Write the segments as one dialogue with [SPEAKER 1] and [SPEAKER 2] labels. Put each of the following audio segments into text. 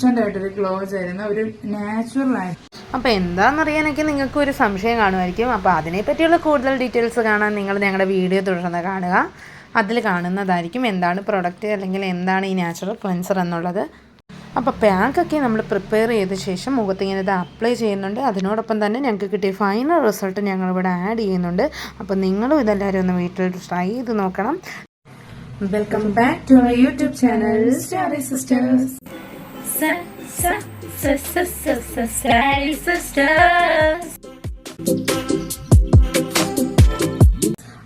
[SPEAKER 1] Instant ആയിട്ടൊരു glow ഒരു natural ആയിട്ട്
[SPEAKER 2] അപ്പോൾ എന്താണെന്നറിയാനൊക്കെ നിങ്ങൾക്ക് ഒരു സംശയം കാണുമായിരിക്കും. അപ്പോൾ അതിനെപ്പറ്റിയുള്ള കൂടുതൽ ഡീറ്റെയിൽസ് കാണാൻ നിങ്ങൾ ഞങ്ങളുടെ വീഡിയോ തുടർന്ന് കാണുക. അതിൽ കാണുന്നതായിരിക്കും എന്താണ് പ്രൊഡക്റ്റ് അല്ലെങ്കിൽ എന്താണ് ഈ നാച്ചുറൽ ക്ലെൻസർ എന്നുള്ളത്. അപ്പോൾ പാക്കൊക്കെ നമ്മൾ പ്രിപ്പയർ ചെയ്ത ശേഷം മുഖത്ത് ഇങ്ങനെ ഇത് അപ്ലൈ ചെയ്യുന്നുണ്ട്. അതിനോടൊപ്പം തന്നെ ഞങ്ങൾക്ക് കിട്ടിയ ഫൈനൽ റിസൾട്ട് ഞങ്ങളിവിടെ ആഡ് ചെയ്യുന്നുണ്ട്. അപ്പോൾ നിങ്ങളും ഇതെല്ലാവരും ഒന്ന് വീട്ടിൽ ട്രൈ ചെയ്ത് നോക്കണം.
[SPEAKER 1] Welcome back to our YouTube channel sisters.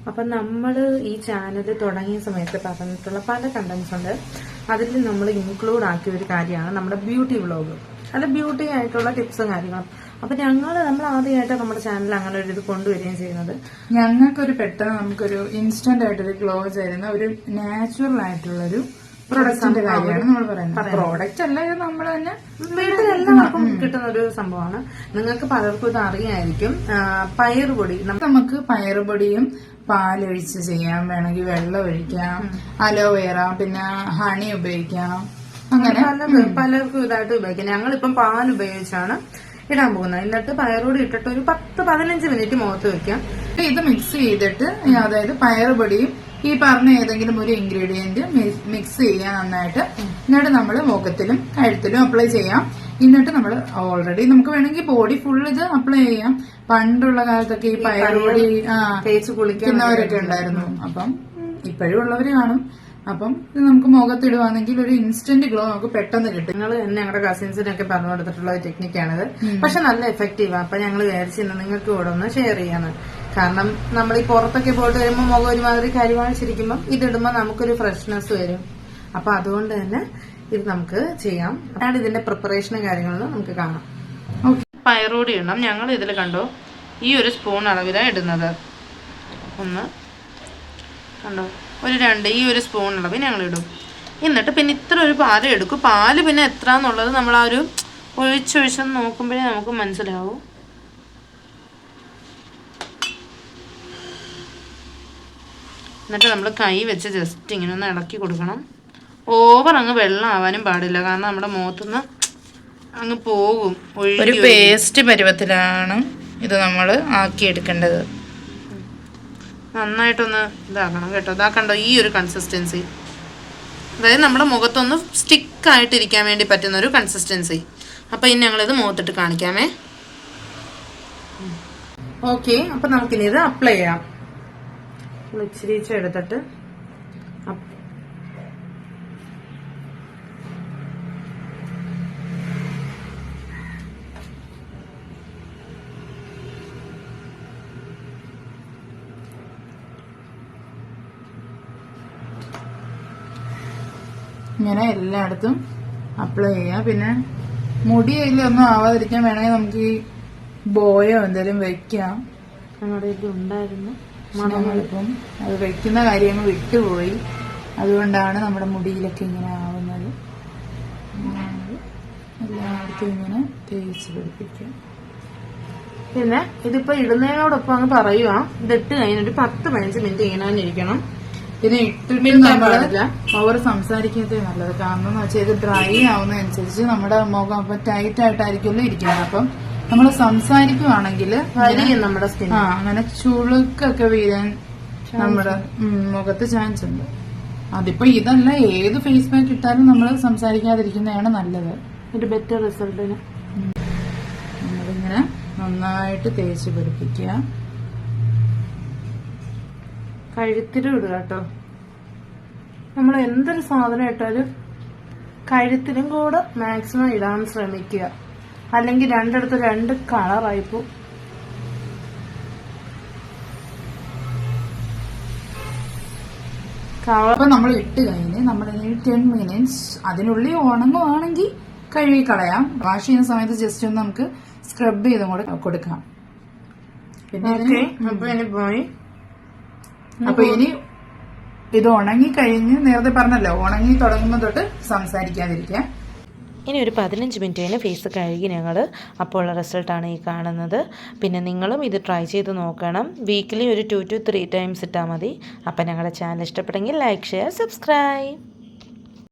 [SPEAKER 2] അപ്പം നമ്മൾ ഈ ചാനൽ തുടങ്ങിയ സമയത്ത് പറഞ്ഞിട്ടുള്ള പല കണ്ടന്റ്സ് ഉണ്ട്. അതിൽ നമ്മൾ ഇൻക്ലൂഡ് ആക്കിയ ഒരു കാര്യമാണ് നമ്മുടെ ബ്യൂട്ടി വ്ളോഗ് അല്ല ബ്യൂട്ടി ആയിട്ടുള്ള ടിപ്സും കാര്യങ്ങളും. അപ്പൊ ഞങ്ങൾ നമ്മൾ ആദ്യമായിട്ട് നമ്മുടെ ചാനലിൽ അങ്ങനെ ഒരു ഇത് കൊണ്ടുവരികയും ചെയ്യുന്നത്.
[SPEAKER 1] ഞങ്ങൾക്കൊരു പെട്ടെന്ന് നമുക്കൊരു ഇൻസ്റ്റന്റ് ആയിട്ടൊരു ഗ്ലോ ചെയ്യുന്ന ഒരു നാച്ചുറൽ ആയിട്ടുള്ള ഒരു പ്രൊഡക്റ്റിന്റെ കാര്യമാണ് നമ്മൾ പറയുന്നത്. പ്രോഡക്റ്റ് അല്ല ഇത് നമ്മൾ തന്നെ
[SPEAKER 2] വീട്ടിലെല്ലാവർക്കും കിട്ടുന്ന ഒരു സംഭവമാണ്. നിങ്ങൾക്ക് പലർക്കും ഇത് അറിയായിരിക്കും. പയറുപൊടി
[SPEAKER 1] നമുക്ക് പയറുപൊടിയും പാലൊഴിച്ച് ചെയ്യാം. വേണമെങ്കിൽ വെള്ളം ഒഴിക്കാം. അലോവേറ പിന്നെ ഹണി ഉപയോഗിക്കാം. അങ്ങനെ
[SPEAKER 2] പല പലർക്കും ഇതായിട്ട് ഉപയോഗിക്കാം. ഞങ്ങളിപ്പം പാൽ ഉപയോഗിച്ചാണ് ഇടാൻ പോകുന്നത്. എന്നിട്ട് പയറോട് ഇട്ടിട്ട് ഒരു പത്ത് പതിനഞ്ച് മിനിറ്റ് മുഖത്ത് വെക്കാം.
[SPEAKER 1] ഇത് മിക്സ് ചെയ്തിട്ട് അതായത് പയറുപൊടിയും ഈ പറഞ്ഞ ഏതെങ്കിലും ഒരു ഇൻഗ്രീഡിയന്റ് മിക്സ് ചെയ്യാൻ നന്നായിട്ട് എന്നിട്ട് നമ്മൾ മുഖത്തിലും കഴുത്തിലും അപ്ലൈ ചെയ്യാം. എന്നിട്ട് നമ്മൾ ഓൾറെഡി നമുക്ക് വേണമെങ്കിൽ ബോഡി ഫുൾ ഇത് അപ്ലൈ ചെയ്യാം. പണ്ടുള്ള കാലത്തൊക്കെ ഈ പയറുപൊടി
[SPEAKER 2] തേച്ച് കുളിക്കാൻ
[SPEAKER 1] ക്കുന്നവരൊക്കെ ഉണ്ടായിരുന്നു. അപ്പം ഇപ്പോഴും ഉള്ളവര് കാണും. അപ്പം ഇത് നമുക്ക് മുഖത്തിടുവാണെങ്കിൽ ഒരു ഇൻസ്റ്റന്റ് ഗ്ലോ നമുക്ക് പെട്ടെന്ന് കിട്ടും.
[SPEAKER 2] നിങ്ങൾ എന്നെ ഞങ്ങളുടെ കസിൻസിനൊക്കെ പറഞ്ഞു കൊടുത്തിട്ടുള്ള ഒരു ടെക്നിക്കാണിത് പക്ഷെ നല്ല എഫക്റ്റീവാ അപ്പൊ ഞങ്ങൾ വിചാരിച്ചിരുന്ന നിങ്ങൾക്ക് കൂടെ ഒന്ന് ഷെയർ ചെയ്യാന്ന്. കാരണം നമ്മൾ ഈ പുറത്തൊക്കെ പോയിട്ട് വരുമ്പോൾ മുഖം ഒരുമാതിരി കരിവാളിച്ചിരിക്കുമ്പോൾ ഇതിടുമ്പോൾ നമുക്കൊരു ഫ്രഷ്നെസ് വരും. അപ്പൊ അതുകൊണ്ട് തന്നെ ഇത് നമുക്ക് ചെയ്യാം. അതാണ് ഇതിന്റെ പ്രിപ്പറേഷനും കാര്യങ്ങളും നമുക്ക് കാണാം. ഓക്കെ പയറോടി ഇടണം. ഞങ്ങൾ ഇതിൽ കണ്ടോ? ഈ ഒരു സ്പൂൺ അളവിലാണ് ഇടുന്നത്. ഒന്ന്. കണ്ടോ? ഒരു രണ്ട് ഈ ഒരു സ്പൂൺ അളവ് ഞങ്ങൾ ഇടും. എന്നിട്ട് പിന്നെ ഇത്ര ഒരു പാൽ എടുക്കും. പാൽ പിന്നെ എത്ര എന്നുള്ളത് നമ്മൾ ആ ഒരു ഒഴിച്ചൊഴിച്ചെന്ന് നോക്കുമ്പോഴേ നമുക്ക് മനസ്സിലാവും. എന്നിട്ട് നമ്മൾ കൈ വെച്ച് ജസ്റ്റ് ഇങ്ങനെ ഒന്ന് ഇളക്കി കൊടുക്കണം. ഓവർ അങ്ങ് വെള്ളം ആവാനും പാടില്ല. കാരണം നമ്മുടെ മുഖത്തുനിന്ന് അങ്ങ് പോകും.
[SPEAKER 1] ഒരു പേസ്റ്റ് പരുവത്തിലാണ് ഇത് നമ്മൾ ആക്കിയെടുക്കേണ്ടത്.
[SPEAKER 2] നന്നായിട്ടൊന്ന് ഇതാക്കണം കേട്ടോ. കണ്ടോ ഈ ഒരു കൺസിസ്റ്റൻസി അതായത് നമ്മുടെ മുഖത്തൊന്ന് സ്റ്റിക്കായിട്ടിരിക്കാൻ വേണ്ടി പറ്റുന്ന ഒരു കൺസിസ്റ്റൻസി അപ്പം ഇനി ഞങ്ങളിത് മുഖത്തിട്ട് കാണിക്കാമേ. ഓക്കെ അപ്പം നമുക്കിനി ഇത് അപ്ലൈ ചെയ്യാം. ഇച്ചിരി എടുത്തിട്ട് അപ്പ്-
[SPEAKER 1] ഇങ്ങനെ എല്ലായിടത്തും അപ്ലൈ ചെയ്യാം. പിന്നെ മുടി അതിലൊന്നും ആവാതിരിക്കാൻ വേണമെങ്കിൽ നമുക്ക് ഈ ബോയോ എന്തെങ്കിലും വെക്കാം.
[SPEAKER 2] ഞങ്ങളുടെ
[SPEAKER 1] നമ്മളിപ്പം അത് വെക്കുന്ന കാര്യങ്ങൾ വിട്ടുപോയി. അതുകൊണ്ടാണ് നമ്മുടെ മുടിയിലൊക്കെ ഇങ്ങനെ ആവുന്നത്. എല്ലായിടത്തും ഇങ്ങനെ തേച്ച് പിടിപ്പിക്കാം.
[SPEAKER 2] പിന്നെ ഇതിപ്പോ ഇടുന്നതിനോടൊപ്പം അങ്ങ് പറയുക ഇതിട്ട് കഴിഞ്ഞിട്ട് പത്ത് പതിനഞ്ച് മിനിറ്റ് ഇങ്ങനെ തന്നെ ഇരിക്കണം.
[SPEAKER 1] പിന്നെ ഇട്ടിട്ട്
[SPEAKER 2] പവർ
[SPEAKER 1] നമ്മൾ
[SPEAKER 2] പാടില്ല.
[SPEAKER 1] ഓവർ സംസാരിക്കാത്തേ നല്ലത്. കാരണം എന്ന് വെച്ചാൽ ഇത് ഡ്രൈ ആവുന്നതനുസരിച്ച് നമ്മുടെ മുഖം അപ്പൊ ടൈറ്റ് ആയിട്ടായിരിക്കുമല്ലോ ഇരിക്കുന്നത്. അപ്പം നമ്മൾ സംസാരിക്കുവാണെങ്കിൽ
[SPEAKER 2] നമ്മുടെ സ്കിൻ
[SPEAKER 1] ആ അങ്ങനെ ചുളുക്കൊക്കെ വീഴാൻ നമ്മുടെ മുഖത്ത് ചാൻസ് ഉണ്ട്. അതിപ്പോ ഇതല്ല ഏത് ഫേസ് പാക്ക് ഇട്ടാലും നമ്മൾ സംസാരിക്കാതിരിക്കുന്നതാണ് നല്ലത്.
[SPEAKER 2] ഒരു ബെറ്റർ റിസൾട്ടിന്
[SPEAKER 1] നമ്മളിങ്ങനെ നന്നായിട്ട് തേച്ച് പിടിപ്പിക്കുക.
[SPEAKER 2] കഴുത്തിലും ഇടുക കേട്ടോ. നമ്മൾ എന്തൊരു സാധനം ഇട്ടാലും കഴുത്തിലും കൂടെ മാക്സിമം ഇടാൻ ശ്രമിക്കുക. അല്ലെങ്കിൽ രണ്ടിടത്ത് രണ്ട് കളറായിപ്പോ കളർ
[SPEAKER 1] നമ്മൾ ഇട്ട് കഴിഞ്ഞ് നമ്മൾ ടെൻ മിനിറ്റ്സ് അതിനുള്ളിൽ ഉണങ്ങുവാണെങ്കിൽ കഴുകി കളയാം. വാഷ് ചെയ്യുന്ന സമയത്ത് ജസ്റ്റ് ഒന്ന് നമുക്ക് സ്ക്രബ് ചെയ്തും കൂടെ കൊടുക്കാം. പിന്നെ
[SPEAKER 2] ഇനി പോയി.
[SPEAKER 1] അപ്പൊ ഇനി ഇത് ഉണങ്ങി കഴിഞ്ഞ് നേരത്തെ പറഞ്ഞല്ലോ ഉണങ്ങി തുടങ്ങുമ്പോൾ തൊട്ട് സംസാരിക്കാതിരിക്കാം
[SPEAKER 3] ഇനി ഒരു പതിനഞ്ച് മിനിറ്റ് കഴിഞ്ഞ് ഫേസ് കഴുകി ഞങ്ങൾ അപ്പോൾ ഉള്ള റിസൾട്ടാണ് ഈ കാണുന്നത്. പിന്നെ നിങ്ങളും ഇത് ട്രൈ ചെയ്ത് നോക്കണം. വീക്കിലി ഒരു ടു ടു ത്രീ ടൈംസ് ഇട്ടാൽ മതി. അപ്പോൾ ഞങ്ങളുടെ ചാനൽ ഇഷ്ടപ്പെട്ടെങ്കിൽ ലൈക്ക് ഷെയർ സബ്സ്ക്രൈബ്